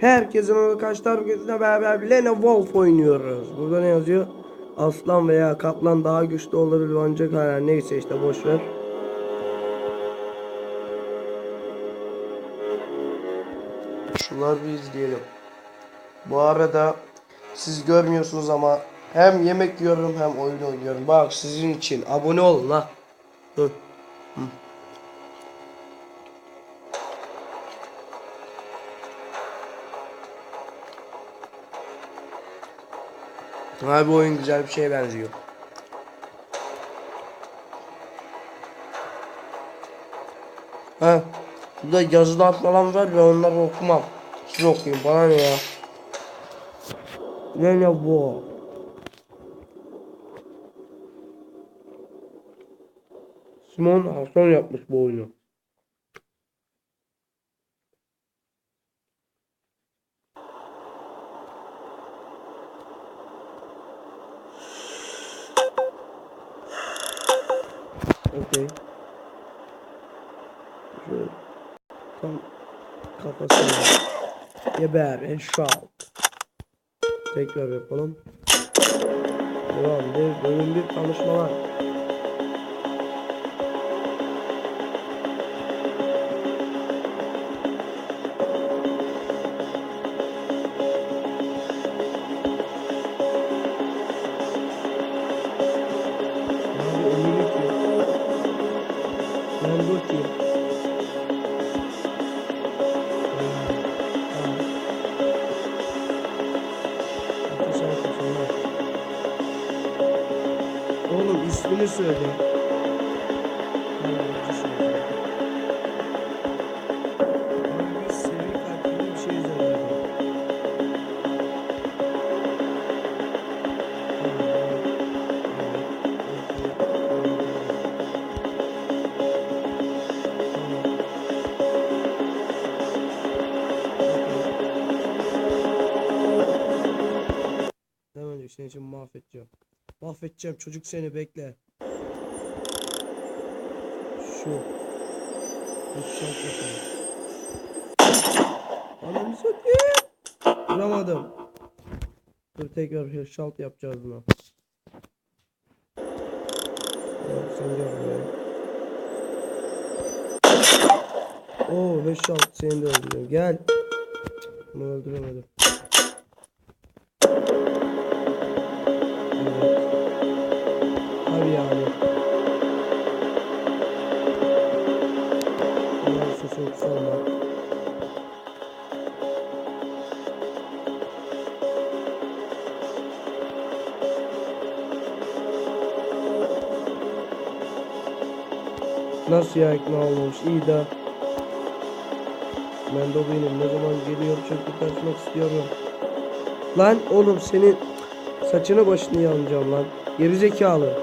Herkesin arkadaşlar bugün beraber Lene Wolf oynuyoruz. Burada ne yazıyor? Aslan veya kaplan daha güçlü olabilir ancak hala neyse işte boş ver. Şunları bir izleyelim. Bu arada siz görmüyorsunuz ama hem yemek yiyorum hem oyun oynuyorum. Bak sizin için abone olun ha. Dur. Hı. Abi oyun güzel bir şeye benziyor. Ha, burada yazılar falan var ve onları okumam. Siz okuyun bana ne ya. Ne ne bu? Simon Hasan yapmış bu oyunu. Okey. Şöyle tam kafasına geber headshot. Tekrar yapalım. Devam bölüm bir tanışmalar. Seni için mahvedeceğim. Mahvedeceğim çocuk seni bekle. Şu. Şart yapalım. Ananı satayım. Vuramadım. Dur tekrar headshot yapacağız buna. Evet, sen gel buraya. Oo headshot seni de öldürüyor. Gel. Bunu öldüremedim. Nasıl ya ikna olmamış? İyi de. Ben de ne zaman geliyor çünkü kaçmak istiyorum. Lan oğlum senin saçını başını yanacağım lan. Geri zekalı.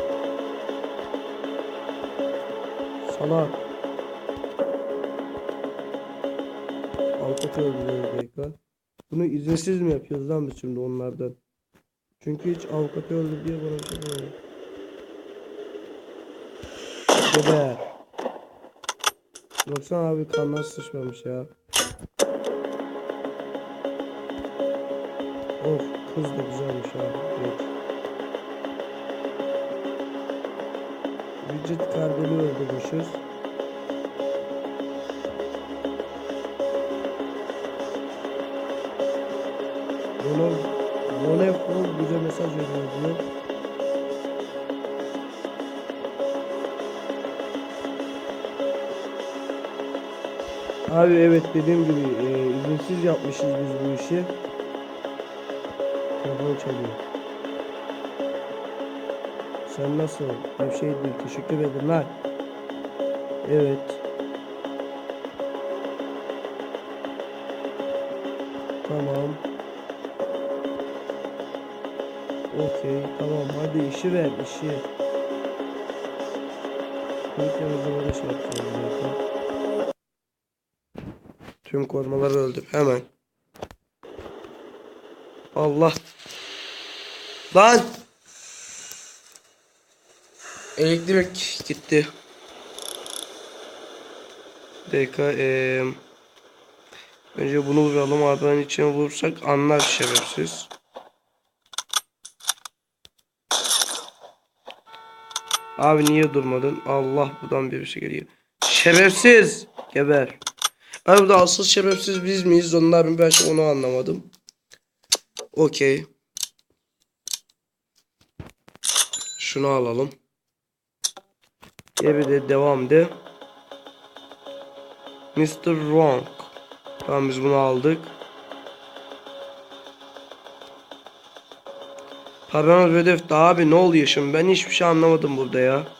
Salak. Öldürüyor bir dakika. Bunu izinsiz mi yapıyoruz lan biz şimdi onlardan? Çünkü hiç avukatı öldür diye bana bir şey. Geber. Baksana abi kanlar sıçmamış ya. Of kız da güzelmiş abi. Evet. Vücut karbeli öldürmüşüz. Bunu Voleyful bize mesaj veriyor diyor. Abi evet dediğim gibi e, izinsiz yapmışız biz bu işi. Telefon çalıyor. Sen nasıl? Bir şey değil. Teşekkür ederim lan. Evet. Tamam. Okey. Tamam. Hadi işi ver. işi. Ülkemizde böyle şey yapacağız. zaten. Tüm korumaları öldür. Hemen. Allah. Lan. Elektrik gitti. Dakika. eee, Önce bunu vuralım. Arabanın içine vurursak anlar şerefsiz. Abi niye durmadın? Allah buradan birisi geliyor. Şerefsiz! Geber. Abi burada asıl şerefsiz biz miyiz? Onlar? Ben şu- onu anlamadım. Okey. Şunu alalım. Geri de devam de. Mr. Wrong. Tamam biz bunu aldık. Paranız daha abi ne oluyor şimdi? Ben hiçbir şey anlamadım burada ya.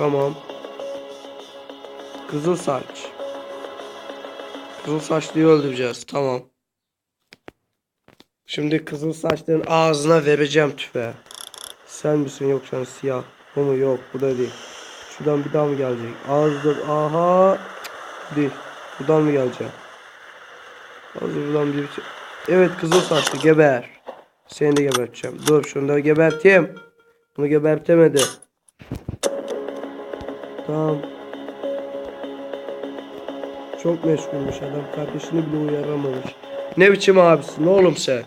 Tamam. Kızıl saç. Kızıl saçlıyı öldüreceğiz. Tamam. Şimdi kızıl saçların ağzına vereceğim tüfeği. Sen misin yoksa siyah? Bu mu? Yok bu da değil. Şuradan bir daha mı gelecek? Ağızdır. Aha. Değil. Buradan mı gelecek? Hazır buradan bir şey- Evet kızıl saçlı geber. Seni de geberteceğim. Dur şunu da geberteyim. Bunu gebertemedi. Tamam. Çok meşgulmüş adam. Kardeşini bile uyaramamış. Ne biçim abisin oğlum sen?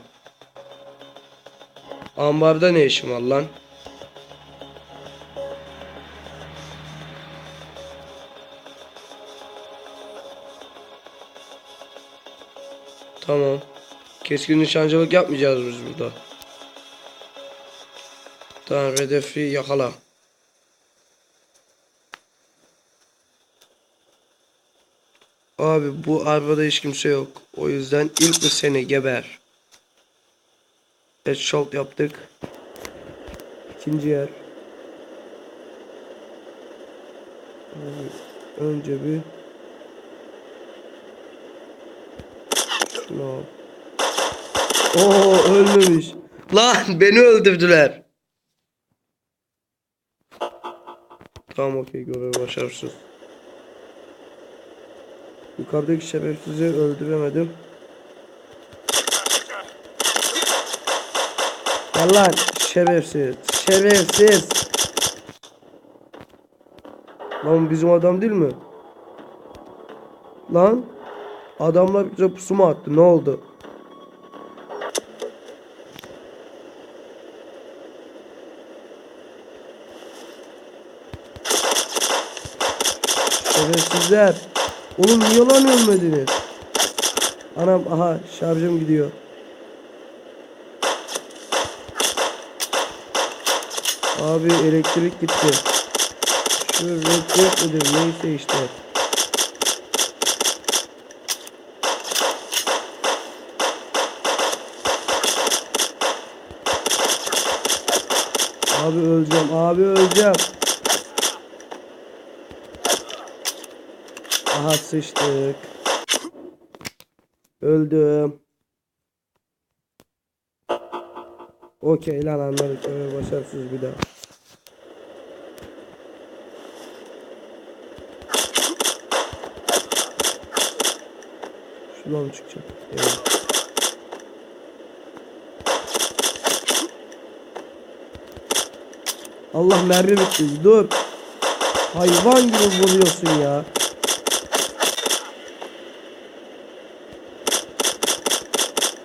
Ambarda ne işin var lan? Tamam. Keskin nişancılık yapmayacağız biz burada. Tamam hedefi yakala. Abi bu arabada hiç kimse yok. O yüzden ilk mi seni geber. Headshot yaptık. İkinci yer. Önce bir al. Oo ölmemiş. Lan beni öldürdüler. Tamam okey görev başarısız. Yukarıdaki şerefsizi öldüremedim. Gel lan şerefsiz. Şerefsiz. Lan bizim adam değil mi? Lan. Adamlar bize pusu mu attı? Ne oldu? Şerefsizler. Oğlum niye lan ölmediniz? Anam aha şarjım gidiyor. Abi elektrik gitti. Şu red midir neyse işte. Abi öleceğim abi öleceğim. Aha sıçtık. Öldüm. Okey lan anladık. Evet, başarısız bir daha. Şuradan çıkacak. Evet. Allah mermi bitti. Dur. Hayvan gibi vuruyorsun ya.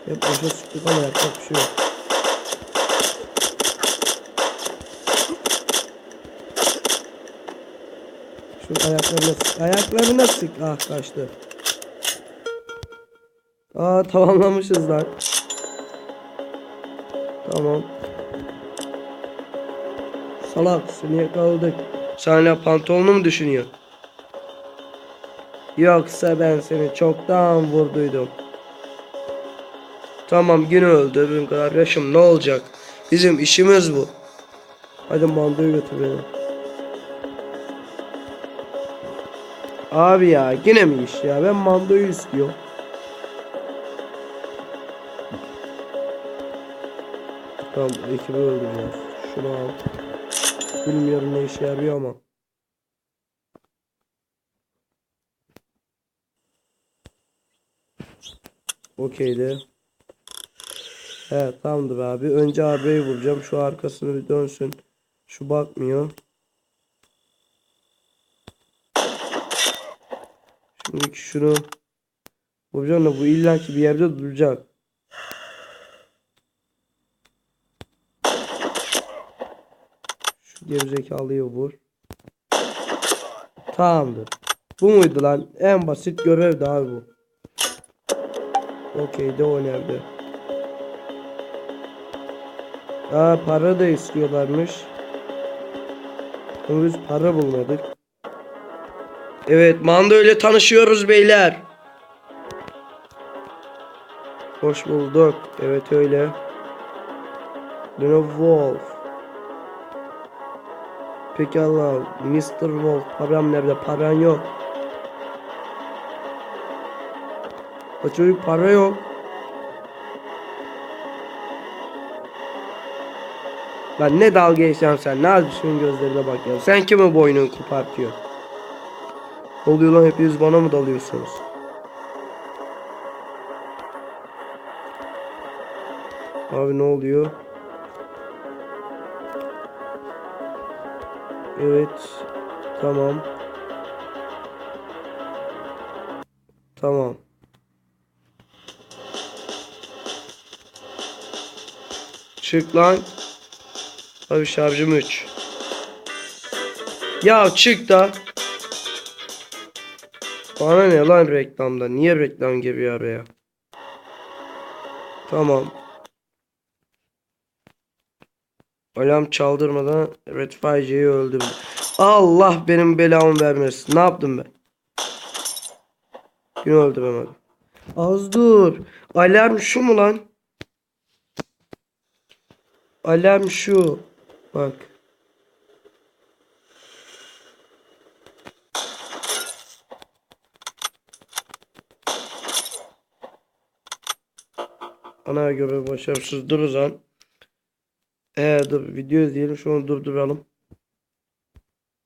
Hep boşa sıktık ama yapacak bir şey yok. Şu ayaklarına sık. Ayaklarına sık. Ah kaçtı. Aa tamamlamışız lan. Tamam. Salak seni yakaladık. Sen pantolonu mu düşünüyorsun? Yoksa ben seni çoktan vurduydum. Tamam yine öldürdün kardeşim ne olacak? Bizim işimiz bu. Hadi mandoyu götür beni. Abi ya yine mi iş ya? Ben mandoyu istiyorum. Tamam ekibi öldüreceğiz. Şunu al. Bilmiyorum ne işe yarıyor ama. Okeydi. Evet tamamdır abi. Önce AB'yi vuracağım. Şu arkasını bir dönsün. Şu bakmıyor. Şimdi şunu vuracağım da bu illaki bir yerde duracak. Şu gerizekalıyı vur. Tamamdır. Bu muydu lan? En basit görev daha bu. Okey de o nerede? Aa para da istiyorlarmış. Biz para bulmadık. Evet Mando ile tanışıyoruz beyler. Hoş bulduk. Evet öyle. Luna Wolf. Peki Allah, Mr. Wolf param nerede? Paran yok. O çocuk para yok. Lan ne dalga geçiyorsun sen? Ne yapıyorsun gözlerine bak ya. Sen kime boynunu kopartıyorsun? Ne oluyor lan hepiniz bana mı dalıyorsunuz? Abi ne oluyor? Evet. Tamam. Tamam. Çık lan. Abi şarjım 3. Ya çık da. Bana ne lan reklamda? Niye reklam geliyor araya? Tamam. Alarm çaldırmadan Red Face'yi öldürdüm. Allah benim belamı vermesin. Ne yaptım ben? Yine öldüremedim. Az dur. Alarm şu mu lan? Alarm şu. Bak. Ana göre başarısız dur o. Ee dur video izleyelim şunu durduralım.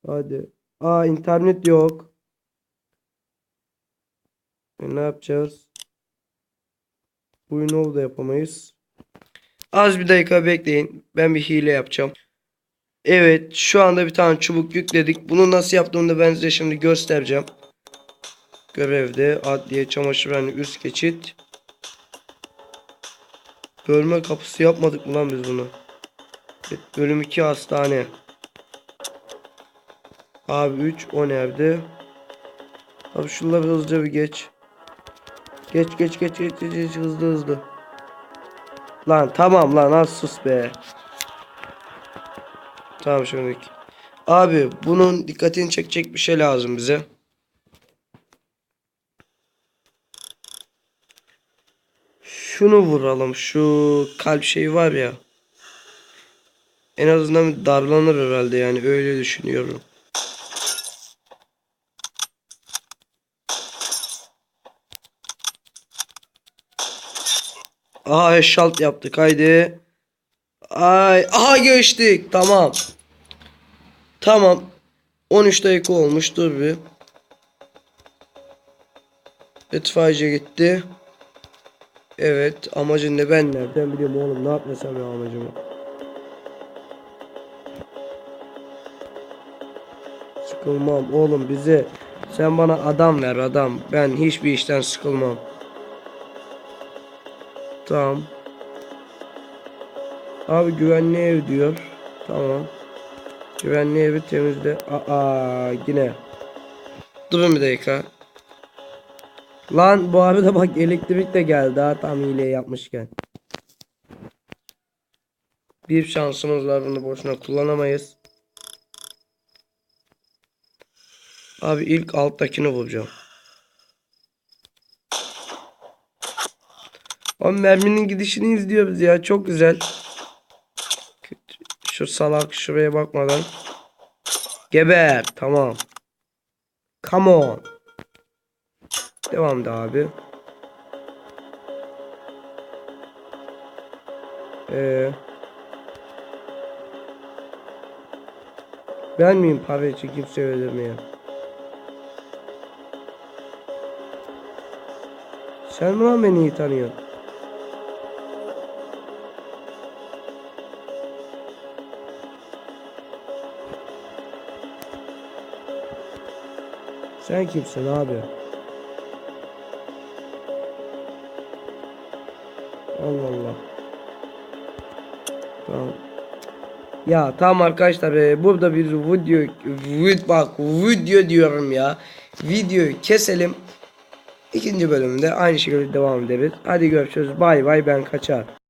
Hadi. Aa internet yok. E, ne yapacağız? Oldu da yapamayız. Az bir dakika bekleyin. Ben bir hile yapacağım. Evet şu anda bir tane çubuk yükledik. Bunu nasıl yaptığımı da ben size şimdi göstereceğim. Görevde adliye çamaşırhane üst geçit. Bölme kapısı yapmadık mı lan biz bunu? Evet, bölüm 2 hastane. Abi 3 o nerede? Abi şunları hızlıca bir geç. Geç geç geç geç geç, geç hızlı hızlı. Lan tamam lan az sus be. Tamam şimdi. Abi bunun dikkatini çekecek bir şey lazım bize. Şunu vuralım. Şu kalp şeyi var ya. En azından darlanır herhalde yani öyle düşünüyorum. Aha eşalt yaptık haydi. Ay aha geçtik tamam. Tamam. 13 dakika olmuş dur bir. İtfaiyeci gitti. Evet amacın ne ben nereden biliyorum oğlum ne yapmasam ya amacımı. Sıkılmam oğlum bize sen bana adam ver adam ben hiçbir işten sıkılmam. Tamam. Abi güvenli ev diyor. Tamam. Güvenli evi temizle. Aa yine. Durun bir dakika. Lan bu arada bak elektrik de geldi ha tam hile yapmışken. Bir şansımız var bunu boşuna kullanamayız. Abi ilk alttakini vuracağım. O merminin gidişini izliyoruz ya çok güzel. Şu salak şuraya bakmadan. Geber tamam. Come on. Devam da abi. Ee, ben miyim para kimse öldürmeyen? Sen mi beni iyi tanıyorsun? Sen kimsin abi? Allah Allah. Tamam. Ya tamam arkadaşlar e, burada bir video vid, bak video diyorum ya. Videoyu keselim. İkinci bölümde aynı şekilde devam ederiz. Hadi görüşürüz. Bay bay ben kaçar.